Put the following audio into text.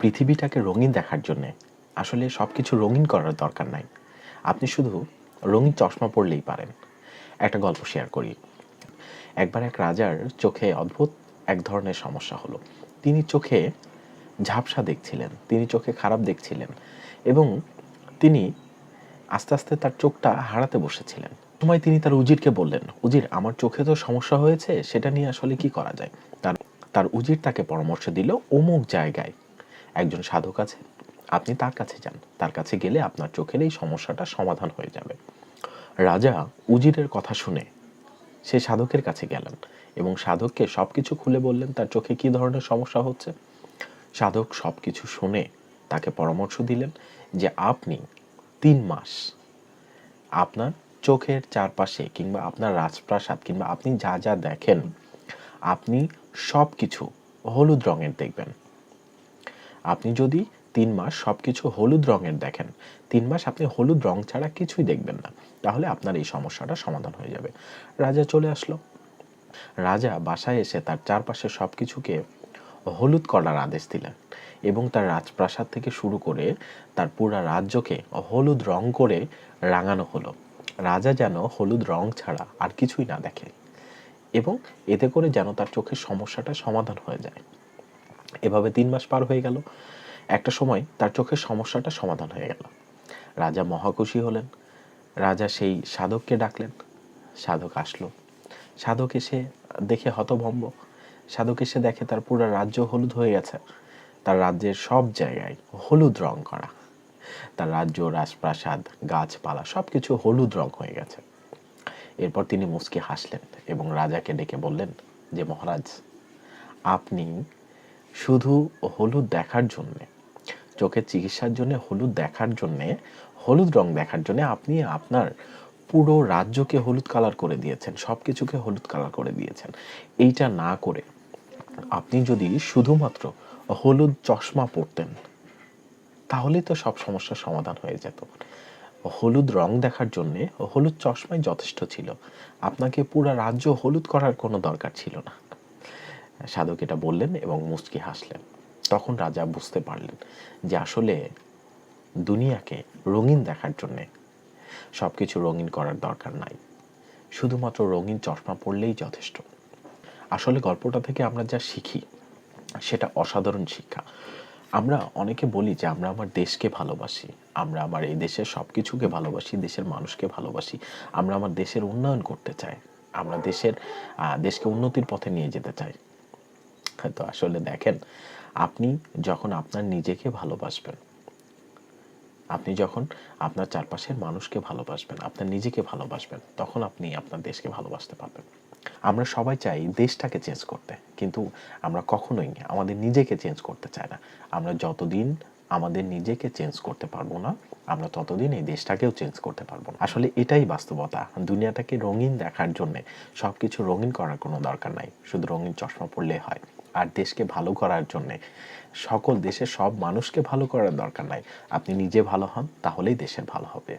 পৃথিবীটাকে রঙিন দেখার জন্যে। আসলে সব কিছু রঙিন করার দরকার নাই। আপনি শুধু রঙিন চশমা পরলেই পারেন। একটা গল্প শেয়ার করি। একবার এক রাজার চোখে অদ্ভুত এক ধরনের সমস্যা হলো। তিনি চোখে ঝাপসা দেখছিলেন, তিনি চোখে খারাপ দেখছিলেন এবং তিনি আস্তে আস্তে তার চোখটা হারাতে বসেছিলেন। সময় তিনি তার উজিরকে বললেন, উজির, আমার চোখে তো সমস্যা হয়েছে, সেটা নিয়ে আসলে কি করা যায়? তার তার উজির তাকে পরামর্শ দিল, অমুক জায়গায়। একজন সাধক আছে আপনি তার কাছে যান। তার কাছে গেলে আপনার চোখের এই সমস্যাটা সমাধান হয়ে যাবে। রাজা উজিরের কথা শুনে সে সাধকের কাছে গেলেন এবং সাধককে সব কিছু খুলে বললেন, তার চোখে কী ধরনের সমস্যা হচ্ছে? সাধক সব কিছু শুনে তাকে পরামর্শ দিলেন যে, আপনি তিন মাস আপনার চোখের চারপাশে কিংবা আপনার রাজপ্রাসাদ কিংবা আপনি যা যা দেখেন, আপনি সব কিছু হলুদ রঙের দেখবেন। আপনি যদি তিন মাস সব কিছু হলুদ রঙের দেখেন, তিন মাস আপনি হলুদ রং ছাড়া কিছুই দেখবেন না, তাহলে আপনার এই সমস্যাটা সমাধান হয়ে যাবে। রাজা চলে আসলো। রাজা বাসায় এসে তার চারপাশে সব কিছুকে হলুদ করার আদেশ দিলেন এবং তার রাজপ্রাসাদ থেকে শুরু করে তার পুরা রাজ্যকে হলুদ রং করে রাঙানো হলো। রাজা যেন হলুদ রং ছাড়া আর কিছুই না দেখে এবং এতে করে যেন তার চোখের সমস্যাটা সমাধান হয়ে যায়। এভাবে তিন মাস পার হয়ে গেল। একটা সময় তার চোখের সমস্যাটা সমাধান হয়ে গেল। রাজা মহাখুশি হলেন। রাজা সেই সাধককে ডাকলেন। সাধক আসলো। সাধক এসে দেখে হতভম্ব। সাধক এসে দেখে তার পুরো রাজ্য হলুদ হয়ে গেছে। তার রাজ্যের সব জায়গায় হলুদ রং করা। তার রাজ্য, রাজপ্রাসাদ, গাছপালা সব কিছু হলুদ রং হয়ে গেছে। এরপর তিনি মুচকি হাসলেন এবং রাজাকে ডেকে বললেন যে, মহারাজ, আপনি শুধু হলুদ দেখার জন্যে, চোখের চিকিৎসার জন্য, হলুদ দেখার জন্যে, হলুদ রং দেখার জন্য আপনি আপনার পুরো রাজ্যকে হলুদ কালার করে দিয়েছেন সব কিছুকে হলুদ কালার করে দিয়েছেন। এইটা না করে আপনি যদি শুধুমাত্র হলুদ চশমা পরতেন, তাহলেই তো সব সমস্যার সমাধান হয়ে যেত। হলুদ রং দেখার জন্যে হলুদ চশমাই যথেষ্ট ছিল। আপনাকে পুরো রাজ্য হলুদ করার কোনো দরকার ছিল না। সাধক এটা বললেন এবং মুচকি হাসলেন। তখন রাজা বুঝতে পারলেন যে আসলে দুনিয়াকে রঙিন দেখার জন্যে সব কিছু রঙিন করার দরকার নাই। শুধুমাত্র রঙিন চশমা পড়লেই যথেষ্ট। আসলে গল্পটা থেকে আমরা যা শিখি, সেটা অসাধারণ শিক্ষা। আমরা অনেকে বলি যে আমরা আমার দেশকে ভালোবাসি, আমরা আমার এই দেশের সব কিছুকে ভালোবাসি, দেশের মানুষকে ভালোবাসি, আমরা আমার দেশের উন্নয়ন করতে চাই, আমরা দেশের দেশকে উন্নতির পথে নিয়ে যেতে চাই। তো আসলে দেখেন, আপনি যখন আপনার নিজেকে ভালোবাসবেন, আপনি যখন আপনার চারপাশের মানুষকে ভালোবাসবেন, আপনার নিজেকে ভালোবাসবেন, তখন আপনি আপনার দেশকে ভালোবাসতে পারবেন। আমরা সবাই চাই দেশটাকে চেঞ্জ করতে, কিন্তু আমরা কখনোই আমাদের নিজেকে চেঞ্জ করতে চাই না। আমরা যতদিন আমাদের নিজেকে চেঞ্জ করতে পারব না, আমরা ততদিন এই দেশটাকেও চেঞ্জ করতে পারব না। আসলে এটাই বাস্তবতা। দুনিয়াটাকে রঙিন দেখার জন্যে সব কিছু রঙিন করার কোনো দরকার নাই। শুধু রঙিন চশমা পড়লেই হয়। আর দেশকে ভালো করার জন্যে। সকল দেশের সব মানুষকে ভালো করার দরকার নাই। আপনি নিজে ভালো হন, তাহলেই দেশের ভালো হবে।